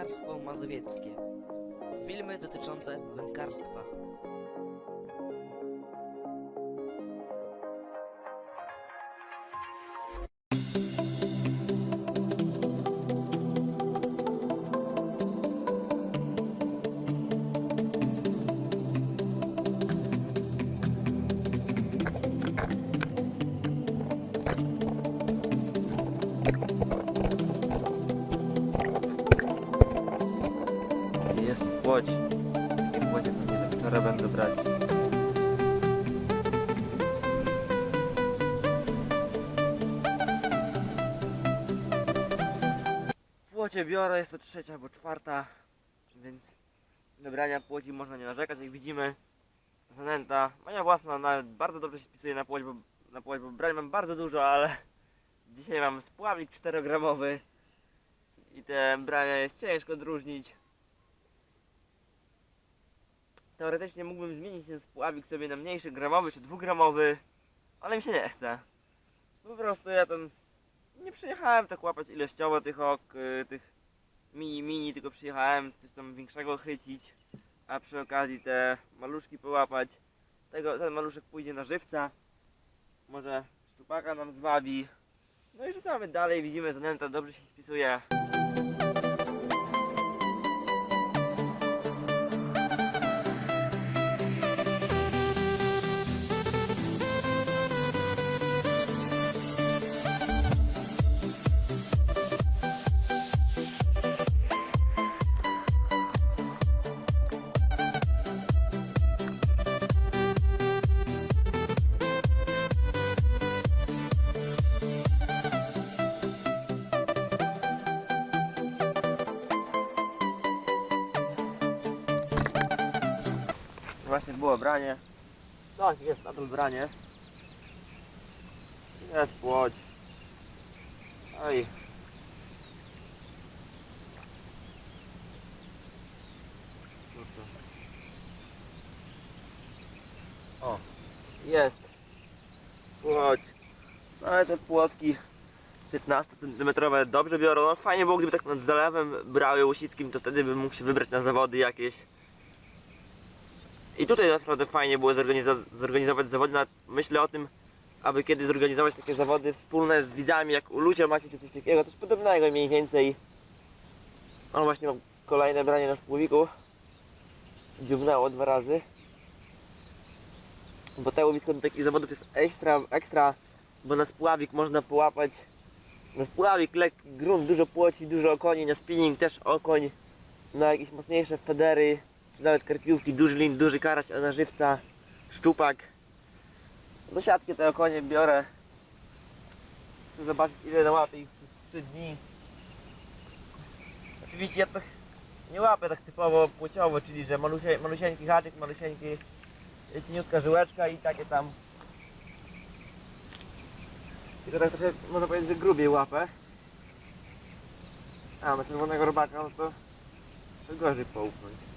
Wędkarstwo mazowieckie. Filmy dotyczące wędkarstwa. Płocie biorę, jest to trzecia albo czwarta, więc do brania płoci można nie narzekać. Jak widzimy, zanęta, moja własna nawet bardzo dobrze się spisuje na płoć, bo, na płoć, bo brań mam bardzo dużo, ale dzisiaj mam spławik 4-gramowy i te brania jest ciężko odróżnić. Teoretycznie mógłbym zmienić ten spławik sobie na mniejszy gramowy czy dwugramowy, ale mi się nie chce. Po prostu ja tam nie przyjechałem tak łapać ilościowo tych ok, y, tych mini mini, tylko przyjechałem coś tam większego chycić, a przy okazji te maluszki połapać. Tego, ten maluszek pójdzie na żywca, może szczupaka nam zwabi. No i rzucamy dalej, widzimy zanęta dobrze się spisuje. Było branie. Tak, jest nadal branie. Jest płoć. Kurczę. O, jest. Płoć. No ale te płotki 15 cm dobrze biorą. No fajnie było, gdyby tak nad zalewem brały łusickim, to wtedy bym mógł się wybrać na zawody jakieś. I tutaj naprawdę fajnie było zorganizo- zorganizować zawody. Myślę o tym, aby kiedy zorganizować takie zawody wspólne z widzami, jak u Lucia macie czy coś takiego, coś podobnego mniej więcej. O właśnie mam kolejne branie na spłowiku. Dziubnęło dwa razy. Bo to łowisko do takich zawodów jest ekstra, ekstra, bo na spławik można połapać na spławik, lekki grunt, dużo płoci, dużo okoni, na spinning też okoń, na jakieś mocniejsze federy, nawet karpiówki, duży lin, duży karać, a na żywca, szczupak. Do siatki te okonie biorę. Chcę zobaczyć ile nałapię ich przez 3 dni. Oczywiście ja tak nie łapię tak typowo płciowo, czyli że malusie, malusieńki haczyk, malusieńki cieniutka żyłeczka i takie tam. Tylko tak trochę można powiedzieć, że grubiej łapę. A na czerwonego robaka no to, to gorzej połknąć.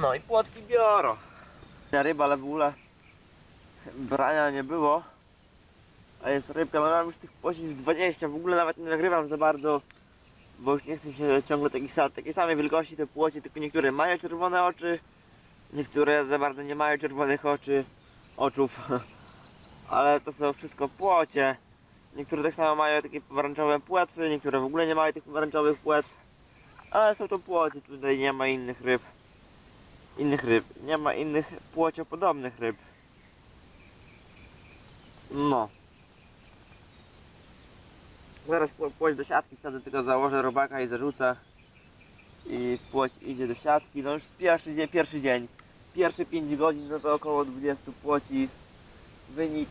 No i płotki biorą. Ryba, ale w ogóle brania nie było. A jest rybka, no mam już tych płci z 20, w ogóle nawet nie nagrywam za bardzo, bo już nie chcę się ciągle takich. Takiej samej wielkości te płocie, tylko niektóre mają czerwone oczy, niektóre za bardzo nie mają czerwonych oczy, oczów. Ale to są wszystko płocie. Niektóre tak samo mają takie pomarańczowe płetwy, niektóre w ogóle nie mają tych pomarańczowych płetw. Ale są to płocie, tutaj nie ma innych ryb innych ryb. Nie ma innych płociopodobnych ryb. No. Zaraz pło- płoć do siatki wsadzę, tylko założę robaka i zarzucę. I płoć idzie do siatki. No już pierwszy dzień, pierwszy dzień. Pierwsze 5 godzin, no to około 20 płoci. Wynik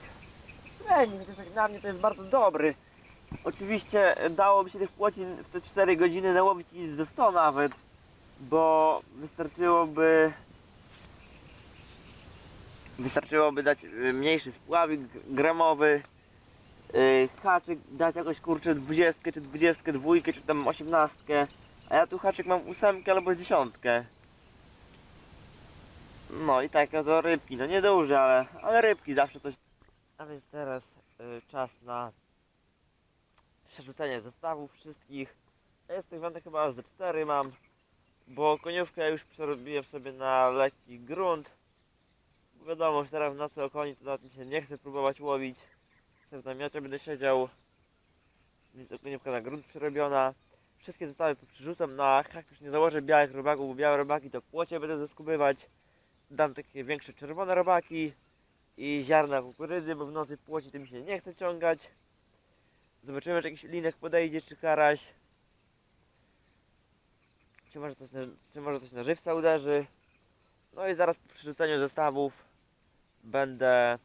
średni, chociaż jak dla mnie to jest bardzo dobry. Oczywiście dałoby się tych płoci w te 4 godziny nałowić i ze 100 nawet bo wystarczyłoby wystarczyłoby dać y, mniejszy spławik gramowy y, haczyk dać jakoś kurczę 20 czy 22 czy tam 18 a ja tu haczyk mam ósemkę albo dziesiątkę. No i takie to rybki, no nieduże, ale, ale rybki zawsze coś. A więc teraz y, czas na przerzucenie zestawów wszystkich. Ja z tych wędek chyba ze cztery mam, bo koniówkę już przerobiłem sobie na lekki grunt. Bo wiadomo, że teraz w nocy o to nawet mi się nie chce próbować łowić. W namiocie będę siedział, więc koniówka na grunt przerobiona. Wszystkie zestawy przerzucam na hak, już nie założę białych robaków, bo białe robaki to płocie będę zaskubywać. Dam takie większe czerwone robaki i ziarna kukurydzy, bo w nocy płoci tym się nie chce ciągać. Zobaczymy, czy jakiś linek podejdzie, czy karaś. Czy może coś czy może coś na żywca uderzy. No i zaraz po przerzuceniu zestawów będę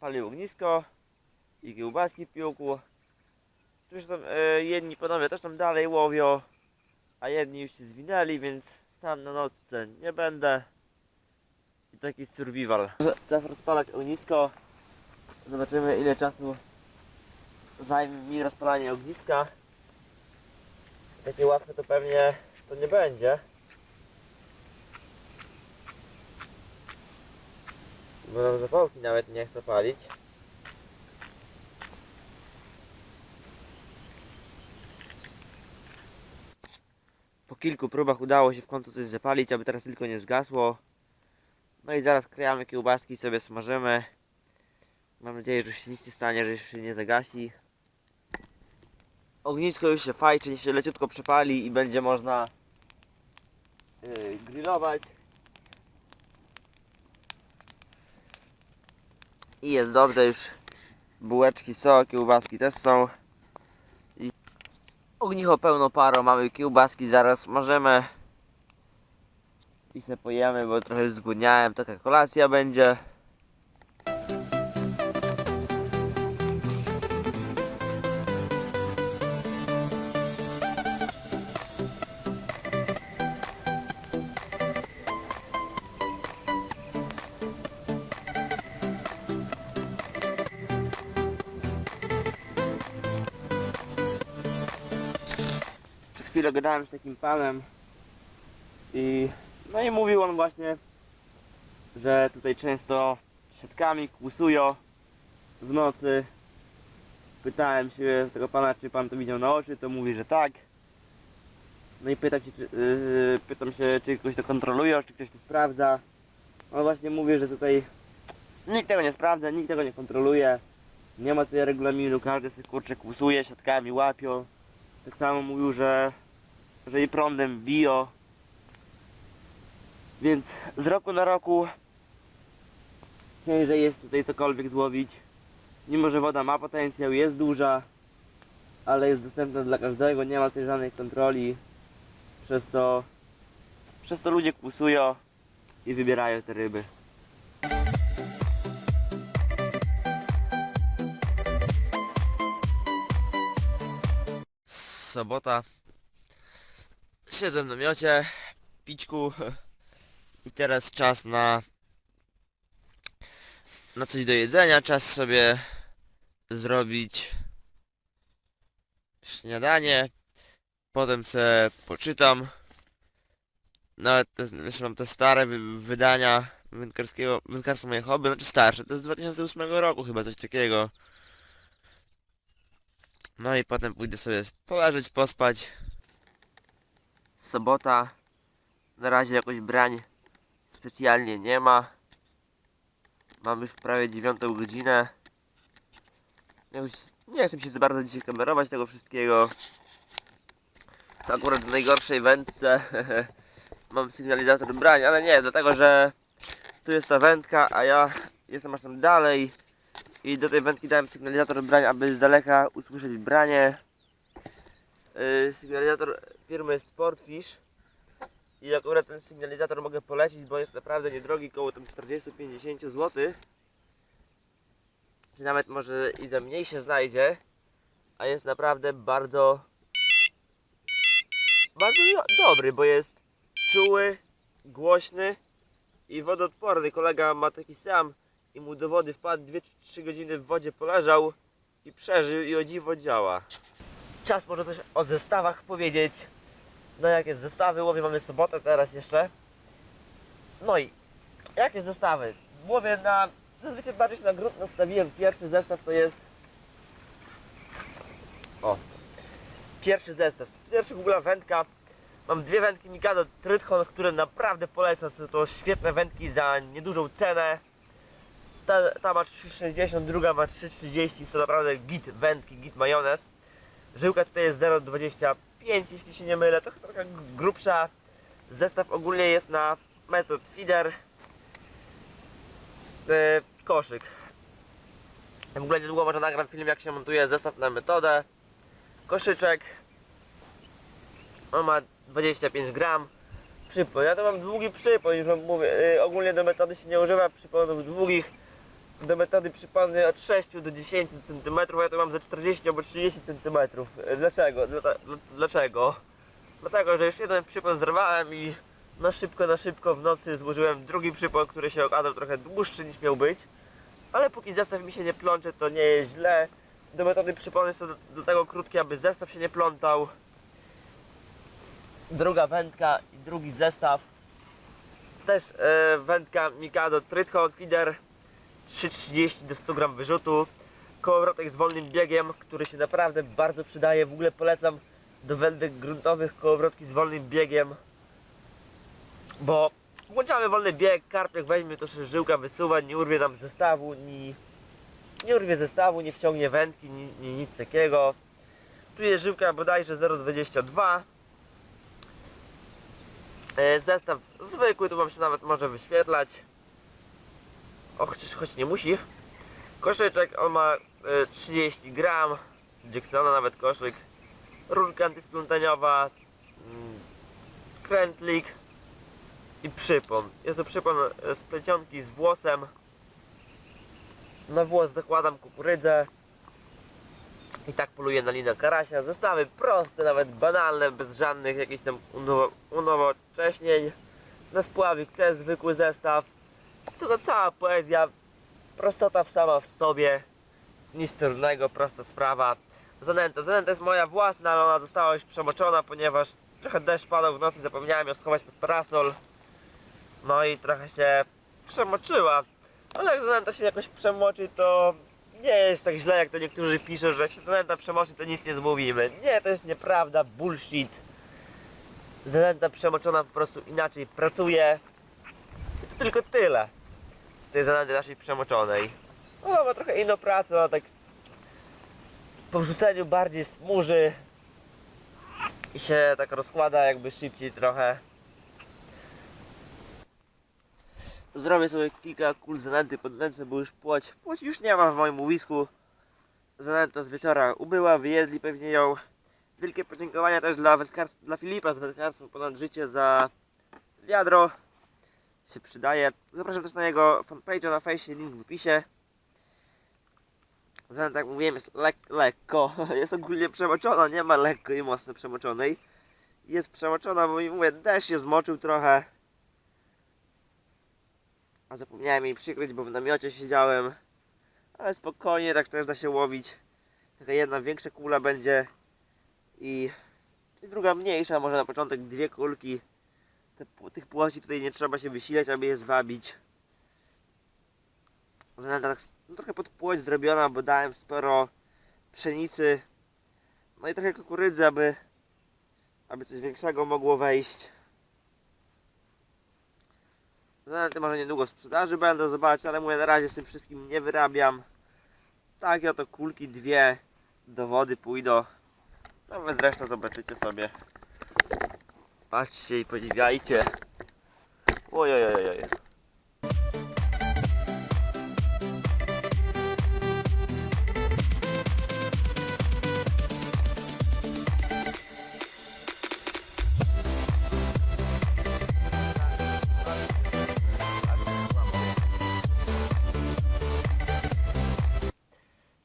palił ognisko i kiełbaski piłku. Tam e, jedni panowie też tam dalej łowią, a jedni już się zwinęli, więc sam na nocce nie będę. I taki survival. Teraz rozpalać ognisko. Zobaczymy ile czasu zajmie mi rozpalanie ogniska. Takie łatwe to pewnie to nie będzie. Bo nam zapałki nawet nie chcę palić. Po kilku próbach udało się w końcu coś zapalić, aby teraz tylko nie zgasło. No i zaraz krajamy kiełbaski sobie smażymy. Mam nadzieję, że się nic nie stanie, że się nie zagasi. Ognisko już się fajczy, się leciutko przepali i będzie można yy, grillować. I jest dobrze już. Bułeczki są, kiełbaski też są. I ognicho pełno paro, mamy kiełbaski, zaraz możemy. I se pojemy, bo trochę już zgłodniałem, taka kolacja będzie. Gadałem z takim panem i no i mówił on właśnie, że tutaj często siatkami kłusują w nocy. Pytałem się tego pana, czy pan to widział na oczy, to mówi, że tak. No i pytam się, czy, yy, pytam się, czy ktoś to kontroluje, czy ktoś to sprawdza. On właśnie mówi, że tutaj nikt tego nie sprawdza, nikt tego nie kontroluje. Nie ma tutaj regulaminu, każdy sobie kurczę kłusuje, siatkami łapią. Tak samo mówił, że, że i prądem biją. Więc z roku na roku ciężej jest tutaj cokolwiek złowić. Mimo, że woda ma potencjał, jest duża, ale jest dostępna dla każdego, nie ma tutaj żadnej kontroli. Przez to, przez to ludzie kłusują i wybierają te ryby. Sobota. Siedzę w namiocie, pićku i teraz czas na na coś do jedzenia, czas sobie zrobić śniadanie, potem se poczytam. Nawet jeszcze mam te stare wy, wydania wędkarskiego, wędkarstwa moje hobby, znaczy starsze, to z 2008 roku chyba coś takiego. No i potem pójdę sobie poleżeć, pospać. Sobota. Na razie jakoś brań specjalnie nie ma. Mam już prawie dziewiątą godzinę. Jakoś nie chcę się za bardzo dzisiaj kamerować tego wszystkiego. Akurat w najgorszej wędce mam sygnalizator brań, ale nie, dlatego że tu jest ta wędka, a ja jestem aż tam dalej i do tej wędki dałem sygnalizator brań, aby z daleka usłyszeć branie. Yy, sygnalizator firmy Sportfish i akurat ten sygnalizator mogę polecić, bo jest naprawdę niedrogi, koło tam 40-50 zł. Czy nawet może i za mniej się znajdzie, a jest naprawdę bardzo bardzo do- dobry, bo jest czuły, głośny i wodoodporny. Kolega ma taki sam i mu do wody wpadł 2-3 godziny w wodzie poleżał i przeżył i o dziwo działa. Czas może coś o zestawach powiedzieć. No jakie zestawy łowię, mamy sobotę teraz jeszcze. No i jakie zestawy? Łowię na, zazwyczaj bardziej się na grunt nastawiłem. Pierwszy zestaw to jest O. Pierwszy zestaw. Pierwszy w ogóle wędka. Mam dwie wędki Mikado Trytchon, które naprawdę polecam. Są to świetne wędki za niedużą cenę. Ta, ta ma 3,60, druga ma 3,30. Są naprawdę git wędki, git majonez. Żyłka tutaj jest 0,25, jeśli się nie mylę. To trochę grubsza. Zestaw ogólnie jest na metod feeder. E, koszyk. W ogóle niedługo może nagram film jak się montuje zestaw na metodę. Koszyczek. On ma 25 gram. Przypon. Ja to mam długi przypon, już mówię. Y, ogólnie do metody się nie używa przyponów długich. Do metody przypony od 6 do 10 cm, ja to mam za 40 albo 30 cm. Y, Dlaczego? Dlaczego? Dlatego, że już jeden przypon zerwałem i na szybko, na szybko w nocy złożyłem drugi przypon, który się okazał trochę dłuższy niż miał być. Ale póki zestaw mi się nie plącze, to nie jest źle. Do metody przypony są do, do tego krótkie, aby zestaw się nie plątał. Druga wędka i drugi zestaw. Też e, wędka Mikado Trytchon Feeder 3,30 do 100 gram wyrzutu. Kołowrotek z wolnym biegiem, który się naprawdę bardzo przydaje. W ogóle polecam do wędek gruntowych kołowrotki z wolnym biegiem. Bo włączamy wolny bieg, karpiak weźmie, to się żyłka wysuwa, nie urwie nam zestawu, ni, nie urwie zestawu, nie wciągnie wędki, ni, ni nic takiego. Tu jest żyłka bodajże 0,22. E, Zestaw zwykły, tu wam się nawet może wyświetlać. O, chociaż choć nie musi. Koszyczek, on ma e, 30 gram. Jacksona nawet koszyk. Rurka antysplątaniowa. mm, Krętlik i przypon. Jest to przypon e, z plecionki z włosem. Na włos zakładam kukurydzę. I tak poluję na linę karasia. Zestawy proste, nawet banalne, bez żadnych jakichś tam unowo- unowocześnień. Na spławik też zwykły zestaw. To to cała poezja. Prostota sama w sobie. Nic trudnego, prosta sprawa. Zanęta. Zanęta jest moja własna, ale ona została już przemoczona, ponieważ trochę deszcz padał w nocy, zapomniałem ją schować pod parasol. No i trochę się przemoczyła. Ale jak zanęta się jakoś przemoczy, to nie jest tak źle, jak to niektórzy piszą, że jak się zanęta przemoczy, to nic nie zmówimy. Nie, to jest nieprawda, bullshit. Zanęta przemoczona po prostu inaczej pracuje. Tylko tyle z tej zanęty naszej przemoczonej. No, ma trochę inną pracę, no tak po wrzuceniu bardziej smuży i się tak rozkłada jakby szybciej trochę. Zrobię sobie kilka kul zanęty pod ręce, bo już płoć, płoć już nie ma w moim łowisku. Zanęta z wieczora ubyła, wyjedli pewnie ją. Wielkie podziękowania też dla, dla Filipa z wędkarstwa ponad życie za wiadro. Się przydaje. Zapraszam też na jego fanpage'a na fejsie, link w opisie. Zanęta, jak mówiłem, jest lek lekko. Jest ogólnie przemoczona, nie ma lekko i mocno przemoczonej. Jest przemoczona, bo mi mówię, deszcz się zmoczył trochę. A zapomniałem jej przykryć, bo w namiocie siedziałem. Ale spokojnie, tak też da się łowić. Taka jedna większa kula będzie i, i druga mniejsza, może na początek dwie kulki. Te, tych płoci tutaj nie trzeba się wysilać, aby je zwabić. Tak no, trochę pod płoć zrobiona, bo dałem sporo pszenicy. No i trochę kukurydzy, aby, aby coś większego mogło wejść. Zanęty może niedługo sprzedaży będą, zobaczyć, ale mówię, na razie z tym wszystkim nie wyrabiam. Takie oto kulki dwie do wody pójdą. No wy zresztą zobaczycie sobie. Patrzcie i podziwiajcie. Oj, oj, oj, oj.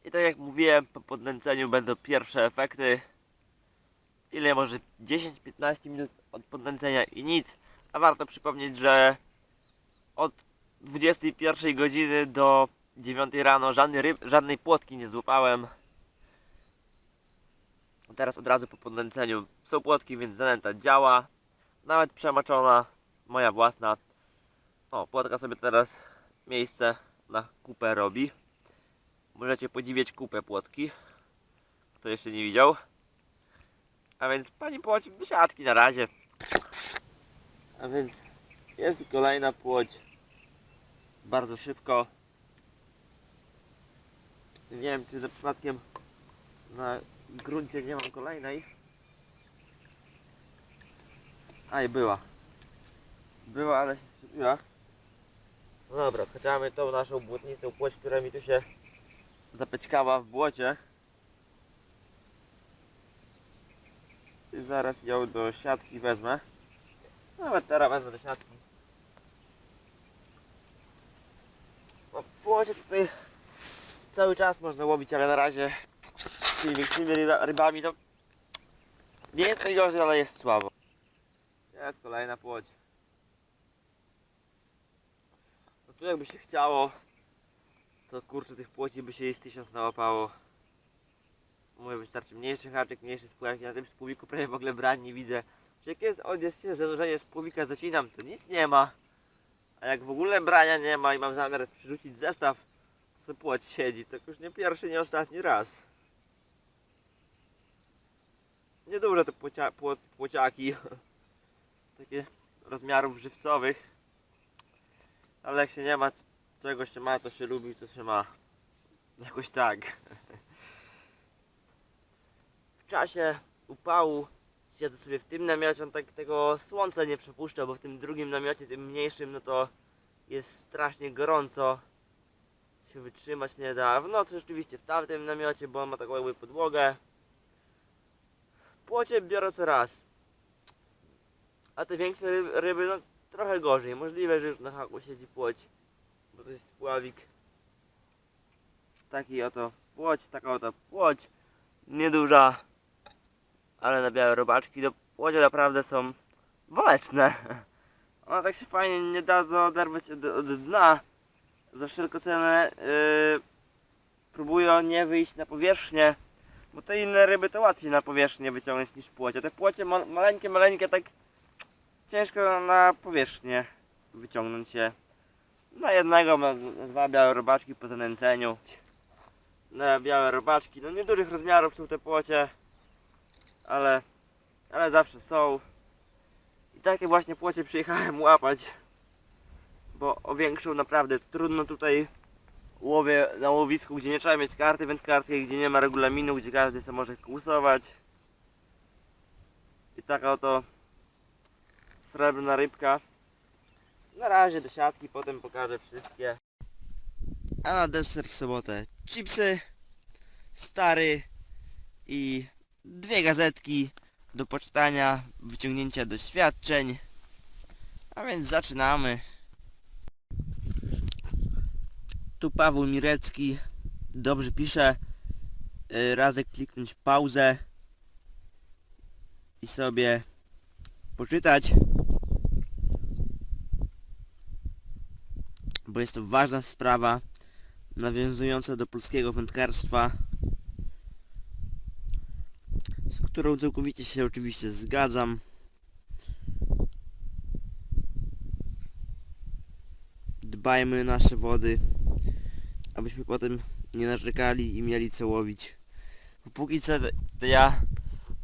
I tak jak mówiłem, po podnęceniu będą pierwsze efekty. Ile może 10-15 minut od podnęcenia i nic. A warto przypomnieć, że od 21 godziny do 9 rano żadnej, ryb, żadnej płotki nie złapałem. Teraz od razu po podnęceniu są płotki, więc zanęta działa. Nawet przemaczona, moja własna. O, płotka sobie teraz miejsce na kupę robi. Możecie podziwiać kupę płotki, kto jeszcze nie widział. A więc pani płocik do siatki na razie. A więc jest kolejna płoć. Bardzo szybko. Nie wiem czy za przypadkiem na gruncie nie mam kolejnej. A i była. Była, ale się skupiła. No dobra, chociażby tą naszą błotnistą płoć, która mi tu się zapeczkała w błocie. Zaraz ją do siatki wezmę. Nawet teraz wezmę do siatki. No, w błocie tutaj cały czas można łowić, ale na razie z tymi większymi ryba, rybami to nie jest najgorzej, ale jest słabo. Jest kolejna płoć. No tu jakby się chciało, to kurczę tych płoci by się z tysiąc nałapało. Mówię, wystarczy mniejszy haczyk, mniejszy spławik. Ja na tym spłowiku prawie w ogóle brań nie widzę. Jak jest, on jest się zanurzenie spławika zacinam, to nic nie ma. A jak w ogóle brania nie ma i mam zamiar przyrzucić zestaw, co płoć siedzi, to już nie pierwszy, nie ostatni raz. Nieduże te płocia, pło, płociaki. Takie rozmiarów żywcowych. Ale jak się nie ma czegoś się ma, to się lubi, to się ma. Jakoś tak. W czasie upału siedzę sobie w tym namiocie, on tak tego słońca nie przepuszcza, bo w tym drugim namiocie, tym mniejszym, no to jest strasznie gorąco. Się wytrzymać nie da. W nocy rzeczywiście w tamtym namiocie, bo on ma taką jakby podłogę. Płocie biorę co raz. A te większe ryby, ryby no trochę gorzej. Możliwe, że już na haku siedzi płoć. Bo to jest spławik. Taki oto płoć, taka oto płoć. Nieduża. Ale na białe robaczki to płocie naprawdę są waleczne. One tak się fajnie nie dadzą oderwać od, od dna. Za wszelką cenę yy, próbują nie wyjść na powierzchnię. Bo te inne ryby to łatwiej na powierzchnię wyciągnąć niż płocie. Te płocie ma, maleńkie, maleńkie tak ciężko na powierzchnię wyciągnąć się. Na jednego, na dwa białe robaczki po zanęceniu. Na białe robaczki, no niedużych rozmiarów są te płocie, ale, ale zawsze są. I takie właśnie płocie przyjechałem łapać, bo o większą naprawdę trudno tutaj łowię na łowisku, gdzie nie trzeba mieć karty wędkarskiej, gdzie nie ma regulaminu, gdzie każdy sobie może kłusować. I taka oto srebrna rybka. Na razie do siatki, potem pokażę wszystkie. A na deser w sobotę chipsy, stary i dwie gazetki do poczytania, wyciągnięcia doświadczeń. A więc zaczynamy. Tu Paweł Mirecki dobrze pisze. Yy, Razek kliknąć pauzę i sobie poczytać. Bo jest to ważna sprawa nawiązująca do polskiego wędkarstwa, z którą całkowicie się oczywiście zgadzam. Dbajmy nasze wody, abyśmy potem nie narzekali i mieli co łowić. Póki co ja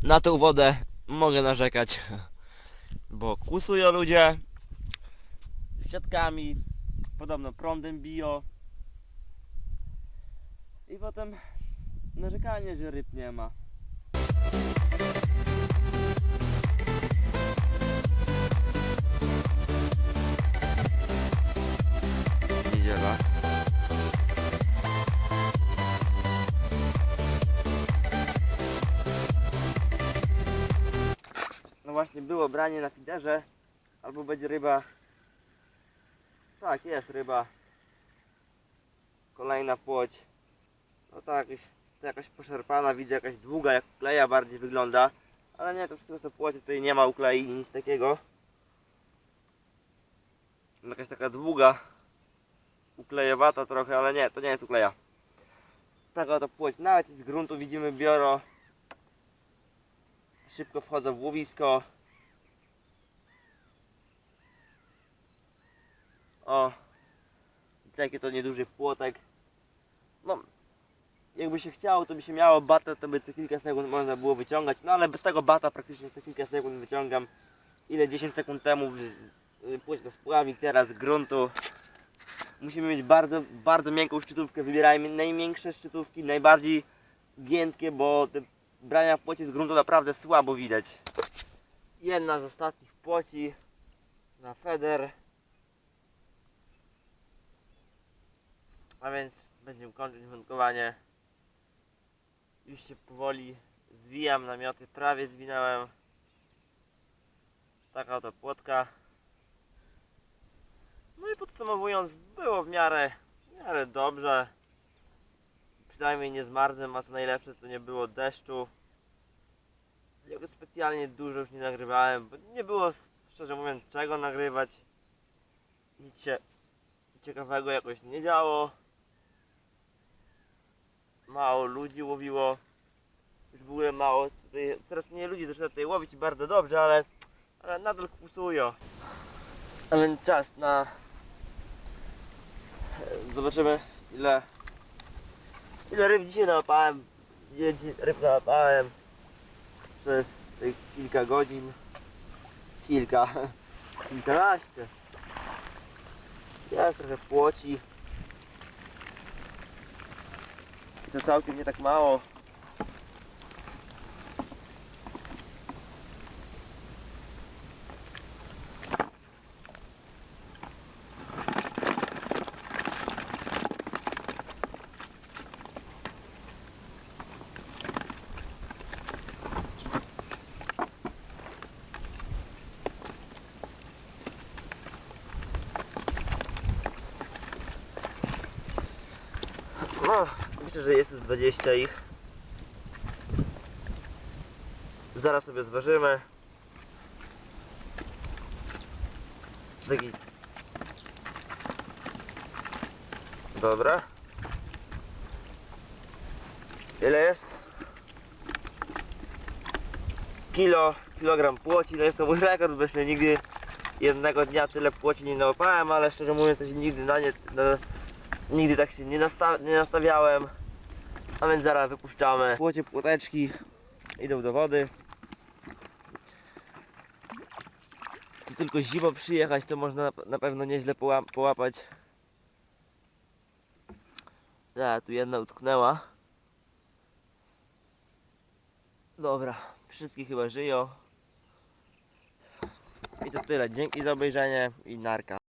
na tą wodę mogę narzekać, bo kłusują ludzie siatkami, podobno prądem biją i potem narzekanie, że ryb nie ma. Było branie na fiderze, albo będzie ryba. Tak, jest ryba. Kolejna płoć. No tak, jakaś, to jakaś poszarpana, widzę jakaś długa, jak kleja bardziej wygląda. Ale nie, to wszystko są płocie, tutaj nie ma uklei, nic takiego. Jakaś taka długa, uklejowata trochę, ale nie, to nie jest ukleja. Taka oto płoć, nawet z gruntu widzimy bioro. Szybko wchodzą w łowisko. O, taki to nieduży płotek. No, jakby się chciało, to by się miało batę, to by co kilka sekund można było wyciągać, no ale bez tego bata praktycznie co kilka sekund wyciągam. Ile 10 sekund temu y, płeć do spławik, teraz gruntu. Musimy mieć bardzo, bardzo miękką szczytówkę, wybierajmy najmiększe szczytówki, najbardziej giętkie, bo te brania w płocie z gruntu naprawdę słabo widać. Jedna z ostatnich płoci na feder. A więc będziemy kończyć wędkowanie. Już się powoli zwijam namioty, prawie zwinąłem. Taka oto płotka. No i podsumowując, było w miarę, w miarę dobrze. Przynajmniej nie zmarzłem, a co najlepsze to nie było deszczu. Jego specjalnie dużo już nie nagrywałem, bo nie było szczerze mówiąc czego nagrywać. Nic się ciekawego jakoś nie działo. Mało ludzi łowiło. Już w ogóle mało. Tutaj, coraz mniej ludzi zaczyna tutaj łowić i bardzo dobrze, ale, ale nadal kłusują. A więc czas na... Zobaczymy ile... Ile ryb dzisiaj nałapałem. Ile ryb nałapałem przez tych kilka godzin. Kilka. Kilkanaście. Jest trochę płoci. I to całkiem nie tak mało. No, myślę, że jest już 20 ich. Zaraz sobie zważymy. Taki. Dobra. Ile jest? Kilo, kilogram płoci, no jest to mój rekord, bo jeszcze nigdy jednego dnia tyle płoci nie nałapałem, ale szczerze mówiąc nigdy na nie, na, Nigdy tak się nie, nasta nie nastawiałem. A więc zaraz wypuszczamy. Płocie płoteczki idą do wody. Tu tylko zimą przyjechać, to można na, pewno nieźle poła połapać. Ja, tu jedna utknęła. Dobra, wszystkie chyba żyją. I to tyle. Dzięki za obejrzenie i narka.